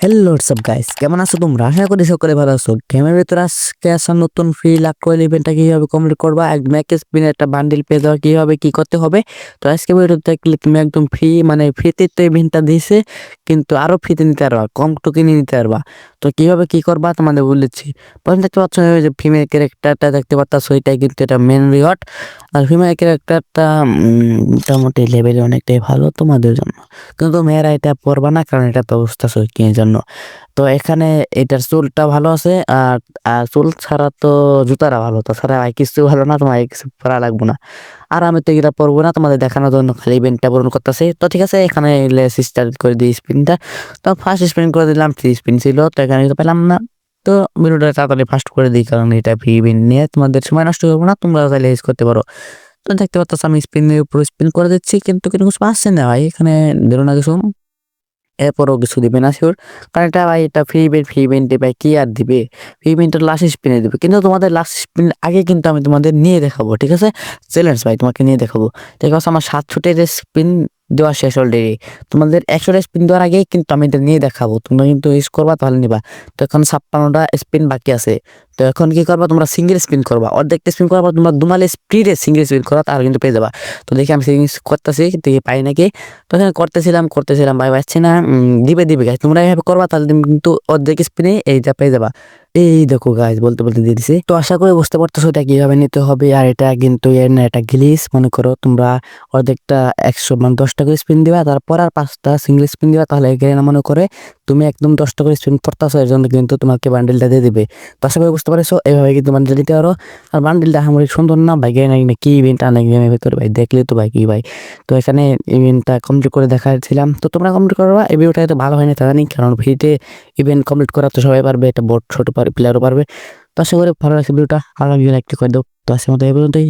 Hello সব guys কেমন আছো তোমরা? আশা করি সকলে ভালো আছো। গেমের ভিতরে আজকে আসা নতুন ফ্রি লাভ কোয়েল ইভেন্টটা কীভাবে কমপ্লিট করবা? এক ম্যাক স্পিনের একটা বান্ডিল পেয়ে দেওয়া কীভাবে, কী করতে হবে? তো আজকে ভিডিও দেখলে তুমি একদম ফ্রি মানে ফ্রিতে তো ইভেন্টটা দিয়েছে, কিন্তু আরও ফ্রিতে নিতে পারবা, কম টোকেনে নিতে পারবা। তো কীভাবে কী করবা তোমাদের বলেছি। প্রথম দেখতে পাচ্ছ যে ফিমেল ক্যারেক্টারটা দেখতে পাচ্ছ ওইটাই কিন্তু এটা মেন রিওয়ার্ড আর ফিমেল ক্যারেক্টারটা মোটামুটি লেভেলে অনেকটাই ভালো তোমাদের জন্য। কিন্তু মেয়েরা এটা পরবা না, কারণ এটা তো অবস্থা সৈকিনের জন্য। তো এখানে এটার চুলটা ভালো আছে আর চুল ছাড়া তো জুতারা ভালো, তাছাড়া আর কিছু ভালো না তোমার কিছু পরা লাগবে না। আর আমি তো এগুলা পরবো না, তোমাদের দেখানোর জন্য খালি ইভেন্টটা পূরণ করতেছে। তো ঠিক আছে, এখানে সিস্টার করে দিই স্পিনটা তো ফার্স্ট স্পিন করে দিলাম থ্রি স্পিন ছিল, তো এখানে তো পেলাম না। তো ভিডিওটা তাড়াতাড়ি ফাস্ট করে দিই, কারণ এটা ফ্রি ইভেন্ট নিয়ে তোমাদের সময় নষ্ট করব না, তোমরা চাইলে ইউজ করতে পারো। তো দেখতে পাচ্ছ, আমি স্পিনের উপর স্পিন করে দিচ্ছি, কিন্তু কিন্তু কিছু আসছে না ভাই, এখানে ধরো না কিছু। এরপরও কিছু দিবে না শিওর কারণ এটা ভাই, এটা ফ্রি ইভেন্ট ফ্রি ইভেন্টে ভাই, কি আর দিবে? ফ্রি ইভেন্টের লাস্ট স্পিনে দেবে। কিন্তু তোমাদের লাস্ট স্পিন আগে কিন্তু আমি তোমাদের নিয়ে দেখাবো, ঠিক আছে? চ্যালেঞ্জ ভাই, তোমাকে নিয়ে দেখাবো। ঠিক আছে আমার সাত ছুটের স্পিন দেওয়া শেষ অলরেডি তোমাদের একশোটা স্পিন দেওয়ার আগেই কিন্তু আমি এটা নিয়ে দেখাবো। তোমরা কিন্তু ইউজ করবা, তাহলে নিবা। তো এখন ছাপ্পান্নটা স্পিন বাকি আছে। তো এখন কি করবা? তোমরা সিঙ্গেল স্পিন করবা। অর্ধেকটা স্পিন করার পর তোমরা দুমালে স্পিডে সিঙ্গেল স্পিন করা, তাহলে কিন্তু পেয়ে যাবা। তো দেখি আমি সিঙ্গেল করতেছি, দেখি পাই নাকি। তো এখানে করতেছিলাম করতেছিলাম ভাই পাচ্ছি না। দিবে দিবে তোমরা এইভাবে করবা, তাহলে তুমি কিন্তু অর্ধেক স্পিনে এইটা পেয়ে যাবা। এই দেখো গাছ বলতে বলতে দিয়ে দিছি। তো আশা করি বুঝতে পারতেছো এটা কীভাবে নিতে হবে, আর এটা কিন্তু এর না এটা গ্লিস মনে করো তোমরা অর্ধেকটা একশো মানে দশটা করে স্পিন দিবা, তারপর আর পাঁচটা সিঙ্গেল স্পিন দিবা, তাহলে এখানে মনে করে তুমি একদম দশটা করে স্পিন করতেছো, এর জন্য কিন্তু তোমাকে বান্ডেলটা দিয়ে দিবে। তো আশা করি বুঝতে পারছ, এইভাবে কিন্তু বান্ডেল দিতে পারো। আর বান্ডেলটা আমার সুন্দর না, ভাই গেম না কি ইভেন্ট আনে গেমের ভিতরে, ভাই? দেখলে তো ভাই কি ভাই? তো এখানে ইভেন্টটা কমপ্লিট করে দেখাচ্ছিলাম। তো তোমরা কমপ্লিট করবা এই ভিডিওটা এত ভালো হয়নি তা জানি, কারণ ফ্রিতে ইভেন্ট কমপ্লিট করা তো সবাই পারবে এটা বড় ছোট প্লেয়ারও পারবে। তো আশা করি ভালো লাগছে ভিডিওটা ভালো ভিডিও একটু করে দাও। তো আজকের মতো এই পর্যন্তই